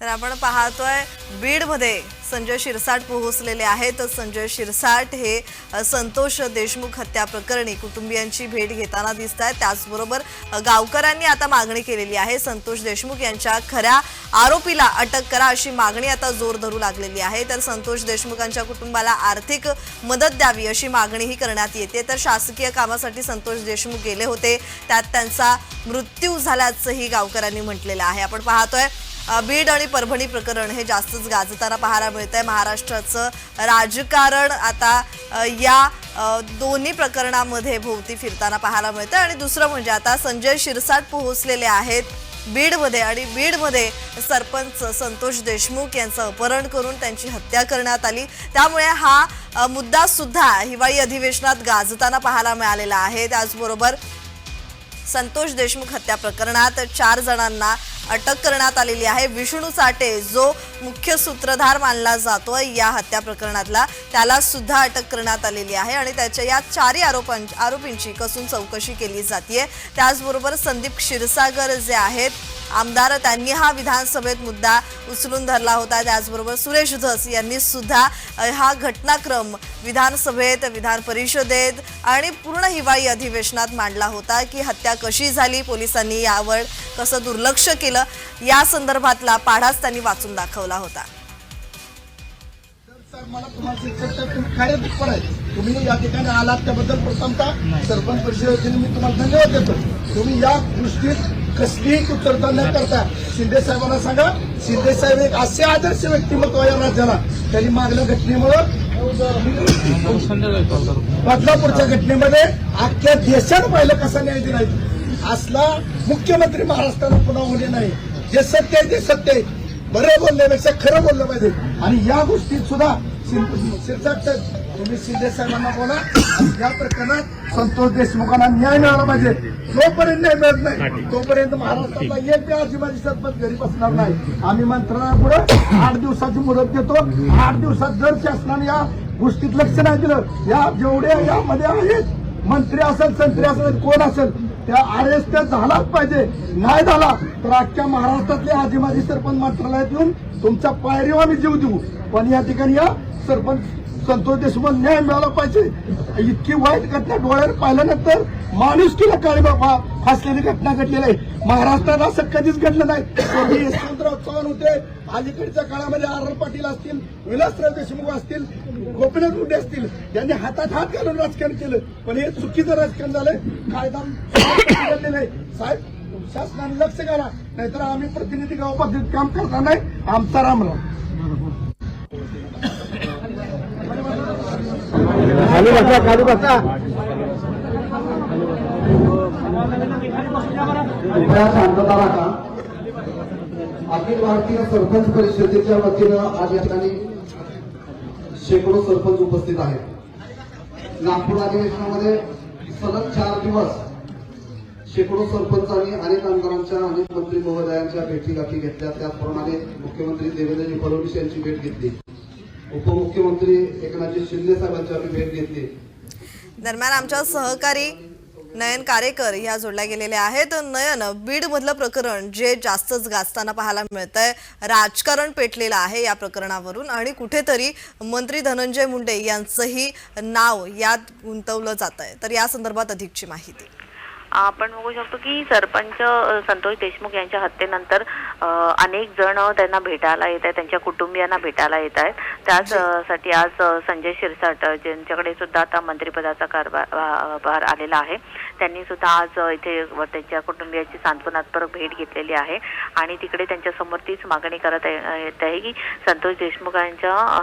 तर आपण पाहतोय बीडमध्ये संजय शिरसाट पोहोचलेले आहेत. संजय शिरसाट हे संतोष देशमुख हत्या प्रकरणी कुटुंबियांची भेट घेताना दिसत आहेत त्याचबरोबर गावकऱ्यांनी आता मागणी केलेली आहे. संतोष देशमुख यांच्या खऱ्या आरोपीला अटक करा अशी मागणी आता जोर धरू लागलेली आहे. तर संतोष देशमुखांच्या कुटुंबाला आर्थिक मदत द्यावी अशी मागणीही करण्यात येते. तर शासकीय कामासाठी संतोष देशमुख गेले होते. त्यात त्यांचा मृत्यू झाल्याचंही गावकऱ्यांनी म्हटलेलं आहे. आपण पाहतोय बीड आणि परभणी प्रकरण हे जास्तच गाजताना पाहायला मिळत आहे महाराष्ट्राचं राजकारण आता या दोन्ही प्रकरणामध्ये भोवती फिरताना पाहायला मिळतं आणि दुसरं म्हणजे आता संजय शिरसाट पोहोचलेले आहेत बीडमध्ये आणि बीडमध्ये सरपंच संतोष देशमुख यांचं अपहरण करून त्यांची हत्या करण्यात आली. त्यामुळे हा मुद्दा सुद्धा हिवाळी अधिवेशनात गाजताना पाहायला मिळालेला आहे. त्याचबरोबर संतोष देशमुख हत्या प्रकरणात चार जणांना अटक करण्यात आलेली आहे. विष्णू साठे जो मुख्य सूत्रधार मानला जातो या हत्या प्रकरणातला त्याला सुद्धा अटक करण्यात आलेली आहे आणि त्याच्या या चारही आरोपां आरोपींची कसून चौकशी केली जाते त्याचबरोबर संदीप क्षीरसागर जे आहेत आमदार त्यांनी हा विधानसभेत मुद्दा उचलून धरला होता. त्याचबरोबर सुरेश धस यांनी सुद्धा हा घटनाक्रम विधानसभेत विधान परिषदेत आणि पूर्ण हिवाळी अधिवेशनात मांडला होता की हत्या कशी झाली पोलिसांनी यावर कसं दुर्लक्ष केलं या संदर्भातला पाढाच त्यांनी वाचून दाखवला होता. सर मला तुम्हाला तुम्ही आहे. या ठिकाणी आलात त्याबद्दल प्रथमतः सरपंच परिषदेने मी तुम्हाला धन्यवाद देतो. तुम्ही या गोष्टीत कसलीही कुतरता न करता शिंदे साहेबांना सांगा. शिंदे साहेब एक असे आदर्श व्यक्तिमत्व या राज्याला त्यांनी मागल्या घटनेमुळं बदलापूरच्या घटनेमध्ये अख्ख्या देशानं पाहिलं कसा न्याय दिला असला मुख्यमंत्री महाराष्ट्राला पुन्हा होणे नाही. जे सत्य आहे ते सत्य आहे. बरं बोलण्यापेक्षा खरं बोललं पाहिजे. आणि या गोष्टीत सुद्धा सिद्धार्थ तुम्ही शिंदे साहेबांना बोला. या प्रकरणात संतोष देशमुखांना न्याय मिळाला पाहिजे. जोपर्यंत न्याय मिळत नाही तोपर्यंत महाराष्ट्रातला एक बी आजीबाजी सरपंच घरी बसणार नाही. आम्ही मंत्रालयापुढे आठ दिवसाची मुदत देतो. आठ दिवसात जर शासनाने या गोष्टीत लक्ष नाही दिलं या जेवढे यामध्ये आहेत मंत्री असेल संत्री असेल कोण असेल त्या अरेस्ट झालाच पाहिजे. नाही झाला तर अख्ख्या महाराष्ट्रातले आजी माजी सरपंच मंत्रालयात येऊन तुमच्या पायरीवर आम्ही जीव देऊ. पण या ठिकाणी या सरपंच संतोष देशमुख न्याय मिळाला पाहिजे. इतकी वाईट घटना डोळ्यावर पाहिल्यानंतर माणुसकीला काळी बाबा फासलेली घटना घडलेली आहे. महाराष्ट्रात असं कधीच घडलं नाही. यशवंतराव चव्हाण होते अलीकडच्या काळामध्ये आर आर पाटील असतील विलासराव देशमुख असतील गोपीनाथ मुंडे असतील यांनी हातात हात घालून राजकारण केलं. पण हे चुकीचं राजकारण झालंय. कायदा नाही. आहे साहेब शासनाने लक्ष घाला. नाहीतर आम्ही प्रतिनिधी गाव काम करणार नाही. आमचा रामराव खाली बसा खाली बसा. कृपया शांतता राखा अखिल भारतीय सरपंच परिषदेच्या वतीनं आज या ठिकाणी शेकडो सरपंच उपस्थित आहेत. नागपूर अधिवेशनामध्ये सलग चार दिवस शेकडो सरपंचांनी अनेक आमदारांच्या अनेक मंत्री महोदयांच्या भेटीगाठी घेतल्या. त्याचप्रमाणे मुख्यमंत्री देवेंद्रजी फडणवीस यांची भेट घेतली. उपमुख्यमंत्री एकनाथजी शिंदे साहेबांची आम्ही भेट घेतली. दरम्यान आमच्या सहकारी नयन कारेकर ह्या जोडल्या गेलेल्या आहेत. नयन बीड मधलं प्रकरण जे जास्तच गाजताना पाहायला मिळत आहे राजकारण पेटलेलं आहे या प्रकरणावरून आणि कुठेतरी मंत्री धनंजय मुंडे यांचंही नाव यात गुंतवलं जात आहे तर या संदर्भात अधिकची माहिती. आपण बघू शकतो की सरपंच संतोष देशमुख यांच्या हत्येनंतर अनेक जण त्यांना भेटायला येत आहेत त्यांच्या कुटुंबियांना भेटायला येत आहेत त्याच अ, साठी आज संजय शिरसाट ज्यांच्याकडे सुद्धा आता मंत्रिपदाचा कारभार आलेला आहे त्यांनी सुद्धा आज इथे त्यांच्या कुटुंबियाची सांत्वनात्मक भेट घेतलेली आहे आणि तिकडे त्यांच्यासमोर तीच मागणी करत येत आहे की संतोष देशमुख यांच्या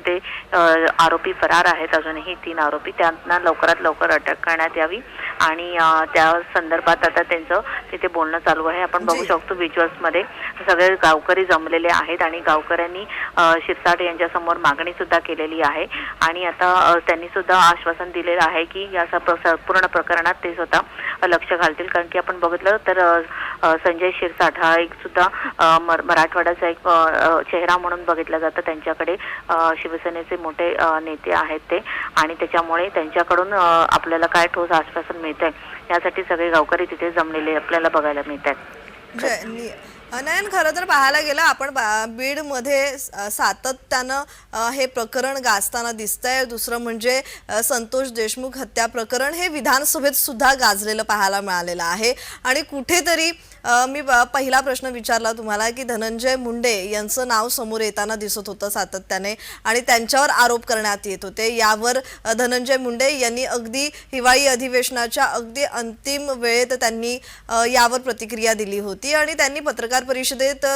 ते अ, आरोपी फरार आहेत अजूनही तीन आरोपी त्यांना लवकरात लवकर अटक करण्यात यावी आणि त्या संदर्भात आता त्यांचं तिथे बोलणं चालू आहे आपण बघू. शकतो व्हिज्युअल्समध्ये सगळे गावकरी जमलेले आहेत आणि गावकऱ्यांनी शिरसाट यांच्या समोर मागणी सुद्धा केलेली आहे. आणि आता त्यांनी सुद्धा आश्वासन दिलेलं आहे की या स- पूर्ण प्रकरणात ते स्वतः लक्ष घालतील. कारण की आपण बघितलं तर संजय शिरसाट हा एक सुद्धा मराठवाड्याचा एक चेहरा म्हणून बघितला जातं. त्यांच्याकडे शिवसेनेचे मोठे नेते आहेत ते. आणि त्याच्यामुळे त्यांच्याकडून आपल्याला काय ठोस आश्वासन मिळतंय यासाठी सगळे गावकरी तिथे जमलेले आपल्याला बघायला मिळत आहेत नयन खरं तर पाहायला गेलं आपण बा- बीडमध्ये सातत्यानं हे प्रकरण गाजताना दिसतंय. दुसरं म्हणजे संतोष देशमुख हत्या प्रकरण हे विधानसभेत सुद्धा गाजलेलं पाहायला मिळालेलं आहे. आणि कुठेतरी मी ब- पहिला प्रश्न विचारला तुम्हाला की धनंजय मुंडे यांचं नाव समोर येताना दिसत होतं सातत्याने आणि त्यांच्यावर आरोप करण्यात येत होते. यावर धनंजय मुंडे यांनी अगदी हिवाळी अधिवेशनाच्या अगदी अंतिम वेळेत त्यांनी यावर प्रतिक्रिया दिली होती आणि त्यांनी पत्रकार परिषदेत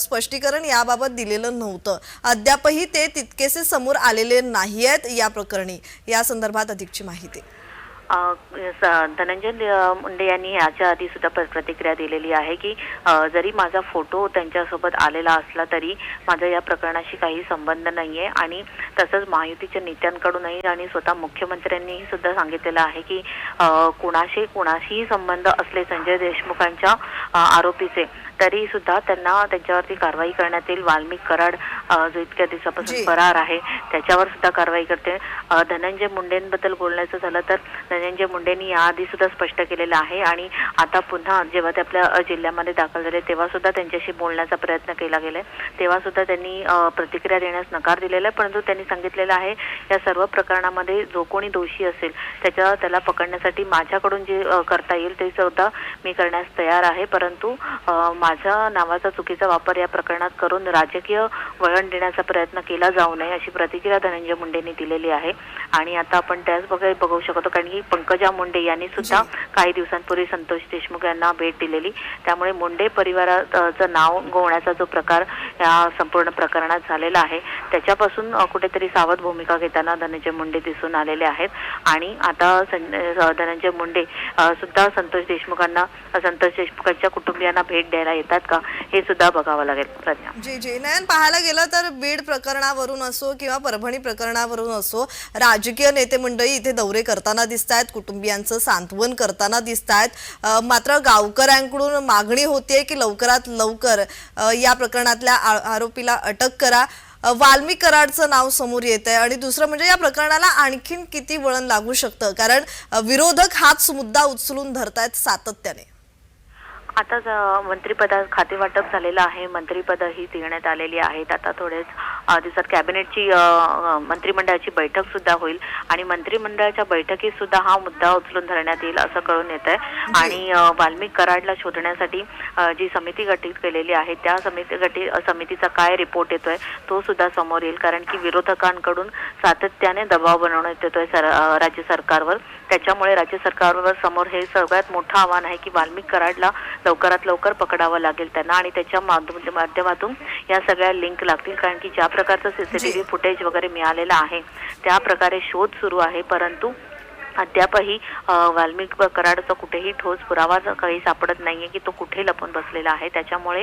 स्पष्टीकरण याबाबत दिलेलं नव्हतं. अद्यापही ते तितकेसे समोर आलेले नाही आहेत या प्रकरणी. या संदर्भात अधिकची माहिती. धनंजय मुंडे यांनी याच्या आधी सुद्धा प्र- प्रतिक्रिया दिलेली आहे की जरी माझा फोटो त्यांच्यासोबत आलेला असला तरी माझा या प्रकरणाशी काही संबंध नाहीये आणि तसंच महायुतीच्या नेत्यांकडूनही आणि स्वतः मुख्यमंत्र्यांनीही सुद्धा सांगितलेलं आहे की कुणाशी कुणाशीही संबंध असले संजय देशमुखांच्या आरोपीचे तरी सुद्धा त्यांना त्यांच्यावरती कारवाई करण्यात येईल वाल्मिक कराड जो इतक्या. दिवसापासून फरार आहे त्याच्यावर सुद्धा कारवाई करते. धनंजय मुंडेंबद्दल बोलायचं झालं तर धनंजय मुंडेंनी याआधी सुद्धा स्पष्ट केलेलं आहे आणि आता पुन्हा जेव्हा ते आपल्या जिल्ह्यामध्ये दाखल झाले तेव्हा सुद्धा त्यांच्याशी बोलण्याचा प्रयत्न केला गेलाय. तेव्हा सुद्धा त्यांनी प्रतिक्रिया देण्यास नकार दिलेला आहे परंतु त्यांनी सांगितलेलं आहे या सर्व प्रकरणामध्ये जो कोणी दोषी असेल त्याच्या त्याला पकडण्यासाठी माझ्याकडून जे करता येईल ते सुद्धा मी करण्यास तयार आहे. परंतु अ, माझ्या नावाचा चुकीचा वापर या प्रकरणात करून राजकीय वळण देण्याचा प्रयत्न केला जाऊ नये अशी प्रतिक्रिया धनंजय मुंडेंनी दिलेली आहे. आणि आता आपण त्याच बघ बघू शकतो कारण की पंकजा मुंडे यांनी सुद्धा काही दिवसांपूर्वी संतोष देशमुख यांना भेट दिलेली. त्यामुळे मुंडे परिवाराचं नाव गोवण्याचा जो प्रकार या संपूर्ण प्रकरणात झालेला आहे त्याच्यापासून कुठेतरी सावध भूमिका घेताना धनंजय मुंडे दिसून आलेले आहेत. आणि आता धनंजय मुंडे सुद्धा संतोष देशमुखांना संतोष देशमुखांच्या कुटुंबियांना भेट द्यायला येतात का हे सुद्धा बघावं लागेल. प्रज्ञा. जी जी. नयन पाहायला गेलं तर बीड प्रकरणावरून असो किंवा परभणी प्रकरणावरून असो राजकीय नेते मंडळी इथे दौरे करताना दिसत आहेत कुटुंबियांचं सांत्वन करताना दिसत आहेत मात्र गावकऱ्यांकडून मागणी होतीये की लवकरात लवकर या प्रकरणातल्या आरोपीला अटक करा. वाल्मी कराडचं नाव समोर येत आहे आणि दुसरं म्हणजे या प्रकरणाला आणखीन किती वळण लागू शकतं? कारण विरोधक हाच मुद्दा उचलून धरतायत सातत्याने. आता मंत्रिपदा खाते वाटप झालेलं आहे. मंत्रिपदही देण्यात आलेली आहेत आता थोडेच दिवसात कॅबिनेटची मंत्रिमंडळाची बैठक सुद्धा होईल. आणि मंत्रिमंडळाच्या बैठकीत सुद्धा हा मुद्दा उचलून धरण्यात येईल असं कळून येत आहे आणि वाल्मिक कराडला शोधण्यासाठी जी समिती गठीत केलेली आहे त्या समिती गठी अ, समितीचा काय रिपोर्ट येतोय तो सुद्धा समोर येईल. कारण की विरोधकांकडून सातत्याने दबाव बनवण्यात येतोय सर राज्य सरकारवर. त्याच्यामुळे राज्य सरकारवर समोर हे सगळ्यात मोठं आव्हान आहे की वाल्मिक कराडला लवकरात लवकर पकडावं लागेल त्यांना आणि त्याच्या माध्यम- माध्यमातून या सगळ्या लिंक लागतील. कारण की ज्या प्रकारचं सीसीटीव्ही फुटेज वगैरे मिळालेलं आहे त्या प्रकारे शोध सुरू आहे. परंतु अद्यापही वाल्मिक कराडचा कुठेही ठोस पुरावा काही सापडत नाहीये की तो कुठे लपून बसलेला आहे. त्याच्यामुळे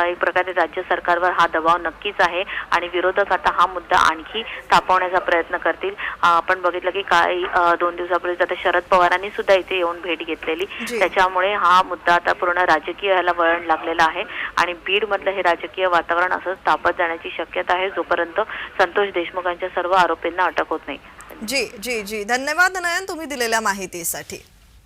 एक प्रकारे राज्य सरकारवर हा दबाव नक्कीच आहे आणि विरोधक आता हा मुद्दा आणखी तापवण्याचा प्रयत्न करतील. आपण बघितलं की काही दोन दिवसापूर्वी आता शरद पवारांनी सुद्धा इथे येऊन भेट घेतलेली. त्याच्यामुळे हा मुद्दा आता पूर्ण राजकीय ह्याला वळण लागलेला आहे आणि बीड मधलं हे राजकीय वातावरण असंच तापत जाण्याची शक्यता आहे जोपर्यंत संतोष देशमुखांच्या सर्व आरोपींना अटक होत नाही. जी जी जी. धन्यवाद नयन तुम्ही दिलेल्या माहितीसाठी.